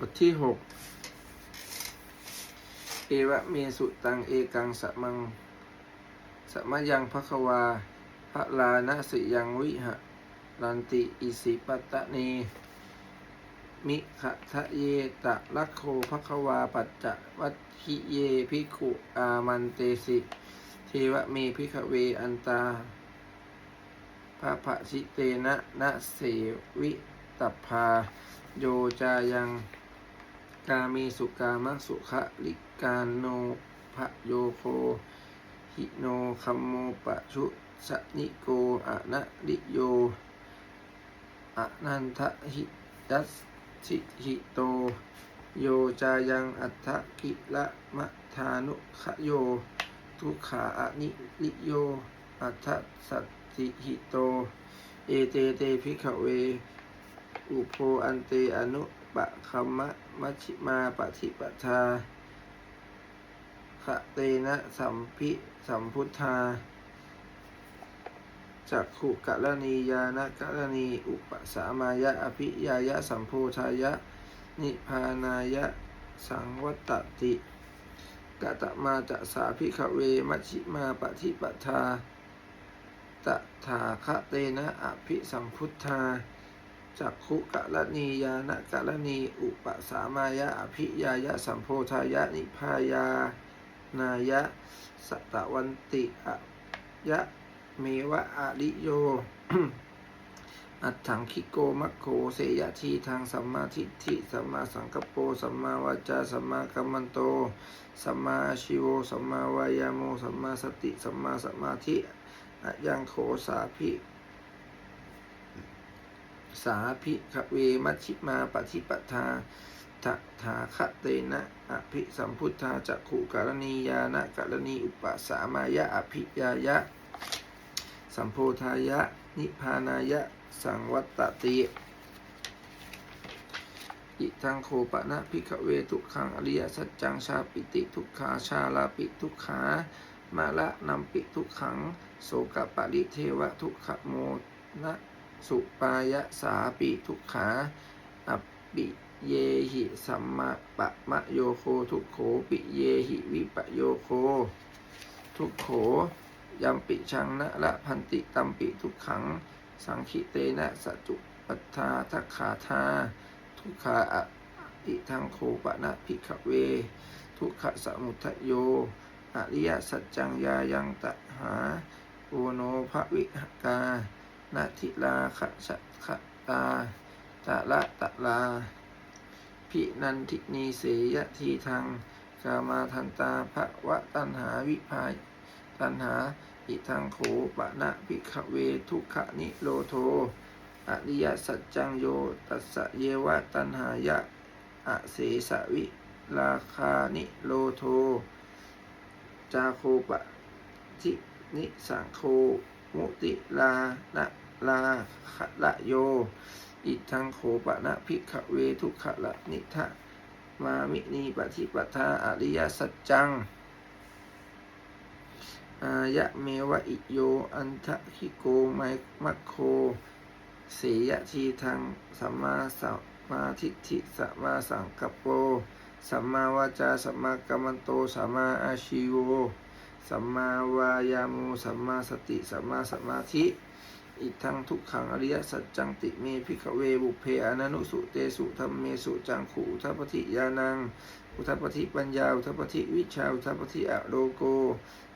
บทที่หกเอวะเมสุตังเอกังสะมังสะมยังภควาพระลานะสิยังวิหะรันติอิสิปตะเน มิขะทะเยตะลักโคภควาปัจจะวัตถิเยภิกขุอามันเตสิเทวะเมพิขเวอันตาพระภชิเตนะนะเสวิตัพพาโยจายัง กามีสุกามะสุขะลิกาโนภโยโคหิโนคัมโมปะชุสนิโกอะนะลิโยอะนันทะหิยัสสิหิโต โยจายังอัตถกิละมะทานุขโย ทุขาอะนิลิโยอัตถสัตติหิโต เอเตเตภิกขเว อุโพอันเตอนุปะคัมมะ มัชฌิมาปฏิปทาขะเตนะสัมพิสัมพุทธาจักขุกะละนียานะกะละนีอุปสามายะอภิยายะสัมโพธายะ นิพานายะสังวัตติกะตะมาจะสาภิขเวมัชฌิมาปฏิปทาตถาคเตนะอภิสัมพุทธา จักขุกะละนียานกะละนีอุปสามายะอภิยายะสัมโพธายะนิพายานายะสตะวันติอะยะเมวะอะริโย อัตถังคิโกมัคโคเสยทีทางสัมมาทิฏฐิสัมมาสังกปโปสัมมาวาจาสัมมากัมมันโตสัมมาชิโวสัมมาวายาโมสัมมาสติสัมมาสมาธิอะยังโขสาภิ สาภิขเวมัชิมาปฏิปทาตถาคเตนะอภิสัมพุทธาจักขุกรณียานะกรณีอุปสามายะอภิยายะ สัมโพธายะ นิพพานายะ สังวัตติอิทังโคปะนะพิกเวทุกขังอริยสัจจังชาปิติทุกขาชาลาปิทุกขามาละนัมปิทุกขัง โสกปริเทวะทุกขโมนะ สุปายะสาปิทุกขาอปปิเยหิสัมมาปะมะโยโคทุกโขปิเยหิวิปโยโค ทุกโขยัมปิชังนะละพันติตัมปิทุกขัง สังคิเตนะสัจุปัฏฐาทักขาธาทุกขาอะอิทังโคปะนะภิกขเว ทุกขสมุทโยอริยสัจจังยายังตะหาโอโนภวิหกา นาทิลาขะชะขะตาตะละตะลา พินันทินีเสยทีทางกามาทันตาภวะตันหาวิภายตันหาอิทังโขปะนะภิกขเวทุกขนิโรโทอริยสัจจังโยตัสสะเยวะตันหายะอะเสสะวิราคานิโรโท จาโคปะทินิสังโค มุติลานะลาขะละโย อิทังโขปะนะภิกเวทุกขละนิทะมามินีปฏิปทาอริยสัจจัง อายะเมวะอิโย อันทะคิโกไมมัคโคเสยทีทางสัมมาสัมมาทิฏฐิสัมมาสังกัปโปสัมมาวาจาสัมมากัมมันโตสัมมาอาชิโว สัมมาวายาโมสัมมาสติสัมมาสมาธิ อิทังทุกขังอริยสัจจังติเมพิขเวบุเพอนันุสุเตสุธรรมเมสุจังขูอุทัปปฏิยานัง อุทัปปฏิปัญญาอุทัปปฏิวิชาอุทัปปฏิอโลโก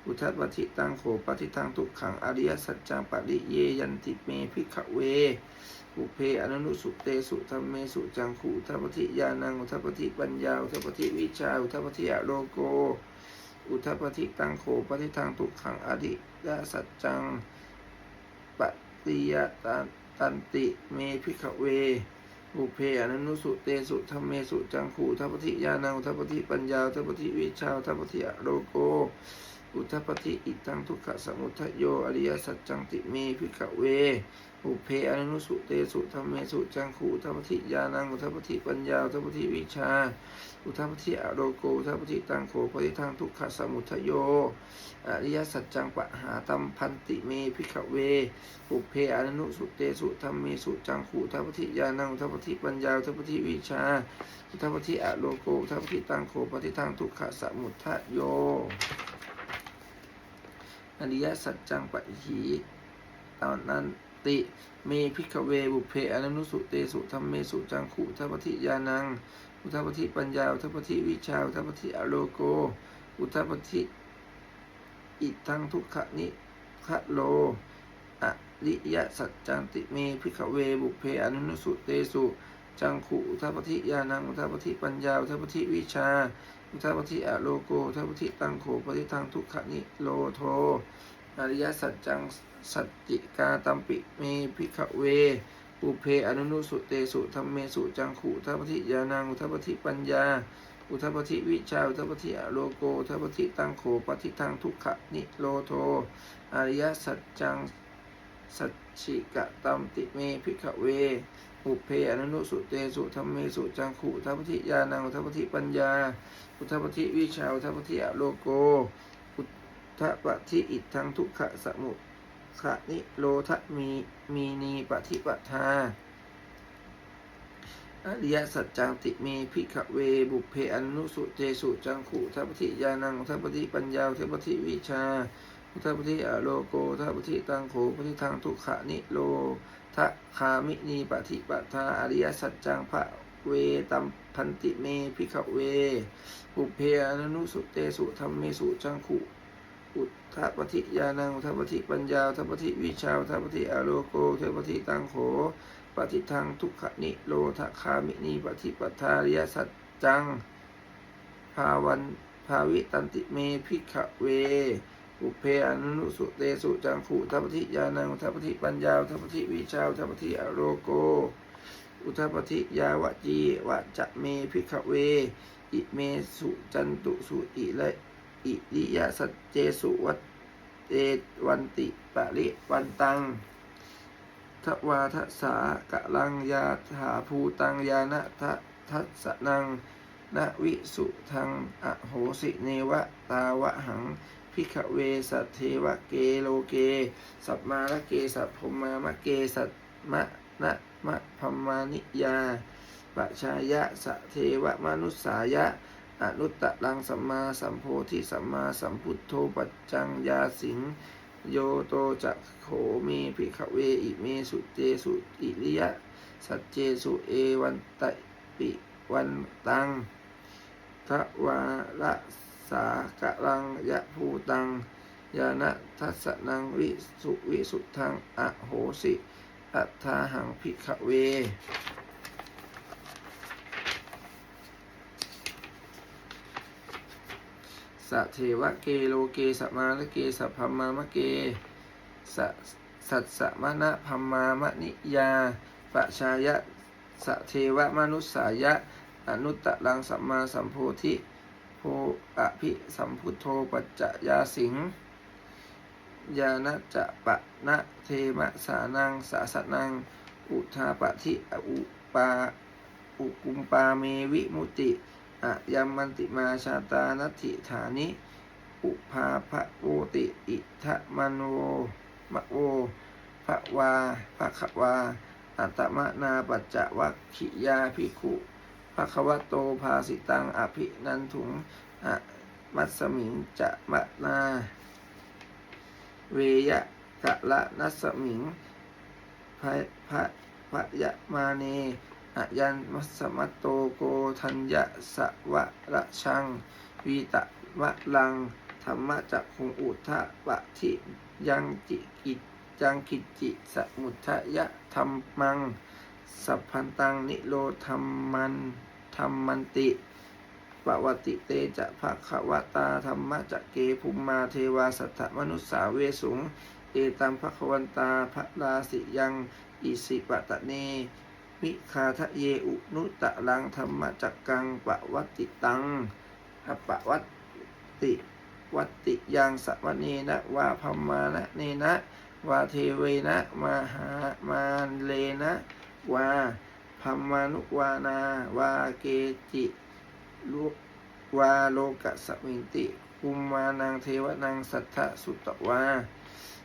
อุทัปปฏิตังโขปฏิทังทุกขังอริยสัจจังปริเยยันติเมพิขเวบุเพอนันุสุเตสุธรรมเมสุจังขูอุทัปปฏิยานังอุทัปปฏิปัญญาอุทัปปฏิวิชาอุทัปปฏิอโลโก อุทปฏิตังโขปฏิทังทุกขังอริยสัจจังปฏิยตันตันติเมพิกเวบุเพอนันุสุเตสุธรรมเมสุจังขูทัปปฏิยาณังทัปปฏิปัญญาทัปปฏิวิชาทัปปฏิอโลโก อุทัปฏิอิตังทุกขสมุทโยอริยสัจจังติเมพิขเว อุเพอนุสุเตสุธรรมเมสุจังคูอุทัปฏิญาณังอุทปฏิปัญญาอุทปฏิวิชา อุทัปฏิอโรโกอุทปฏิตังโขปฏิทางทุกขสมุทโยอริยสัจจังปะหาตัมพันติเมพิขเว อุเพอนุสุเตสุธรรมเมสุจังคูอุทัปฏิญาณังอุทปฏิปัญญาอุทปฏิวิชา อุทัปฏิอโลโกอุทปฏิตังโขปฏิทางทุกขสมุทโย อริยสัจจังปะหีตอนนั้นติเมพิกเวบุเพอนุสุเตสุธรรมเมสุจังขุทัปปฏิญาณัง อุทัปปฏิปัญญา อุทัปปฏิวิชา อุทัปปฏิอโลโก อุทัปปฏิอิทังทุกขนิคะโลอริยสัจจังติเมพิกเวบุเพอนุสุเตสุจังขุอุทัปปฏิญาณัง อุทัปปฏิปัญญา อุทัปปฏิวิชา ทัปปฏิอะโลโกอุทัปปฏิตังโขปฏิทางทุกขนิโลโทอริยสัจจังสัจจิกาตัมปิเมพิขเว อุเพอนุนุสุเตสุธรรมเมสุจังขุทัปปฏิญาณังอุทัปปฏิปัญญา อุทัปปฏิวิชาอุทัปปฏิอโลโกอุทัปปฏิตังโขปฏิทางทุกขนิโรโทอริยสัจจังสัจฉิกะตัมติเมพิขเว อุเพอนุนุสุเตสุธรรมเมสุจังขุทัปปฏิญาณังทัปปฏิปัญญา อุทัปปฏิวิชาอุทัปปฏิอโลโกทปะทิอิทังทุกขะสมุขะนิโรทะมีมีนีปฏิปทาอริยสัจจังติเมพิขเวบุเพอนุสุเตสุจังขุทัปฏิญาณังทัปฏิปัญญาทัปฏิวิชาทัปฏิอโลโกทัปฏิตังโขปฏิทางทุกขะนิโร ทะคามินีปฏิปทาอริยสัจจังพระเวตัมพันติเมพิขเวบุเพอนุสุเตสุธรรมเมสุจังขุอุทธปฏิญาณังอุทธปฏิปัญญาอุทธปฏิวิชาอุทธปฏิอโลโกอุทปฏิตังโขปฏิทางทุกขนิโรธคามินีปฏิปทาริยสัจจังภาวันภาวิตันติเมพิขเว อุเพอนุสุเตสุจังขุทธปฏิญาณังทธปฏิปัญญาทธปฏิวิชาอุทธปฏิอโลโก อุทธปฏิยาวจีวะจะเมพิขเว อิเมสุจันตุสุอิแลอิริยสัจเจสุวัตเตวันติปะริวันตังทวาทสากะลังยาถาภูตังยานะทะทัสนังนวิสุทังอโหสิเนวะตาวะหัง พิขเวสัทเทวะเกโลเก สัพมาละเกสัพพมามะเกสัตมะนะมะพมมานิยาปะชายะสะเทวะมนุสสายะ อนุตตะลังสัมมาสัมโพธิสัมมาสัมพุทโธปัจจังยาสิงโยโตจักโขมีภิกขเวอิเมสุเจสุอิริยะ สัจเจสุเอวันตะปิวันตังทวาระ สากะลังยะภูตังยานะทัสนังวิสุวิสุทังอโหสิอัฏฐาหังภิกขเว สเทวะเกโลเกสมาลเกสัพพมามะเกสสัตสมะนะพัมมามะนิยาปะชายะสเทวะมนุสสายะ อนุตตะลังสัมมาสัมโพธิ โพอภิสัมพุทโธปัจจยาสิงยานะจะปะนะเทมะสานังสาสนัง อุทาปะทิอุปาอุกุมปาเมวิมุติอะยัมมันติมาชาตานัติฐานิ อุภาภะโวติอิทะมโนมะโวภะวาภะคะวาอัตตมะนาปัจจวัคคิยาภิกขุะคะวะโตภาสิตังอภินันถุงอะมัสมิงจะมะนา เวยะกะละนัสมิงพะพะพะยะมาเนอะยันมัสมัตโตโกทัญญะสะวะระชัง วีตะวะลังธรรมะจักคงอุทะปะทิยังจิกิจจังกิจจิสมุทะยะธรรมัง สัพพันตังนิโรธรรมัน ธรรมันติปวัติเตจะภะคะวตาธรรมะจะเกภุมมาเทวาสัทธมนุสสาเวสุง เอตัมภะควันตาภะลาสิยังอิสิปะตะเนมิคาทะเยอุนุตะลังธรรมจักกังปะวัติตังอปะวัติวัติยังสวเนนะวาพมานะเนนะวาเทเวนะมหามาเลนะวา พัมมานุวานาวาเกจิลุวาโลกะสมิงติคุมมานังเทวนังสัทธสุตตวา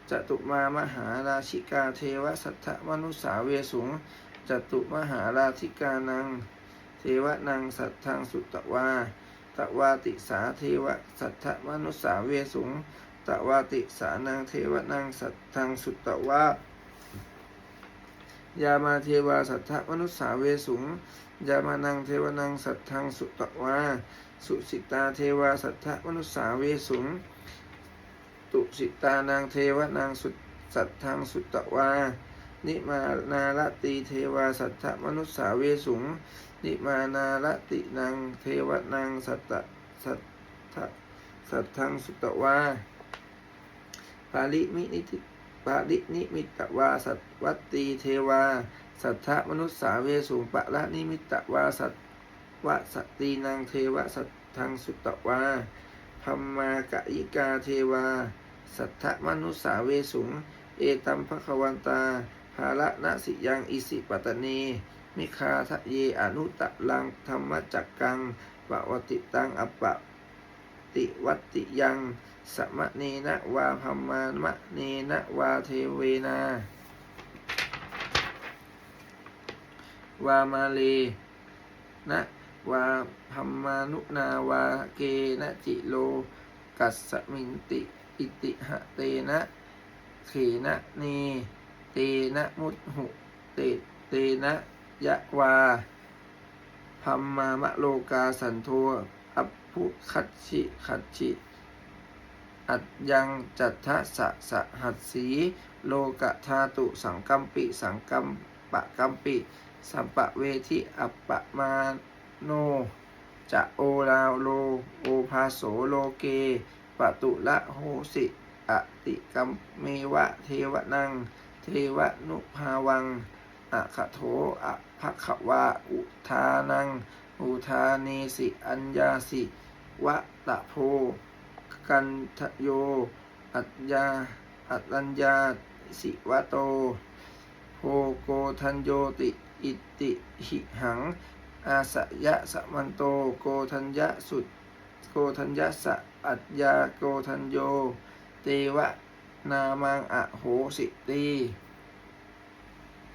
จตุมามหาราชิกาเทวสัทธมนุสาเวสุงจตุมหาราชิกานัง เทวนังสัทธังสุตตวาตวาติสาเทวสัทธมนุสาเวสุงตวาติสานังเทวนังสัทธังสุตตวา ยามาเทวาสัทธมนุษสาเวสุงยามานังเทวนังสัทธังสุตตวาสุสิตาเทวาสัทธมนุษสาเวสุงตุสิตานังเทวนังสุสัทธังสุตตวานิมานาลตีเทวาสัทธมนุษสาเวสุงนิมานาลตินังเทวนังสัตตสัทธสัทธังสุตตวาปาลิมินิติ ปาลินิมิตวาสัตวัตตีเทวา สัทธมนุสสาเวสุปะละนิมิตวาสัตวสตตีนางเทวสัทธังสุตวาพัมมากะยิกาเทวา สัทธมนุสสาเวสุง เอตัมภควันตาภาละนสิยังอิสิปตตนีมิคาทะเยอนุตะลังธรรมจักกังปะวติตังอปปะติวัติยัง สมะเนนะวาพัมมามะเนนะวาเทเวนา วามาเลนะวาพัมมานุนาวาเกนะจิโล กัสสมินติ อิติหะเตนะเขนะเนเตนะมุตหุเตเตนะยะวาพัมมามะโลกาสันโทอัพพุคัตชิคัตชิ อัดยังจัตทะสะสะหัสสีโลกะธาตุสังกัมปิ สังกัมปะกัมปิ สัมปะเวทิอัปปะมาโน จะโอลาโล โอภาโสโลเกปะตุละโหสิอติกัมเมวะเทวนัง เทวนุภาวังอะขะโถอะภะคะวาอุทานัง อุทาเนสิ อัญญาสิ วะตะโพ กันทโย อัจยา อัตัญญา สิวะโต โพโกทันโยติ อิติหิหัง อาสยะสะมันโต โกทัญญะสุด โกทัญญะสะอัจยา โกทันโย เตวะ นามังอะโหสิตี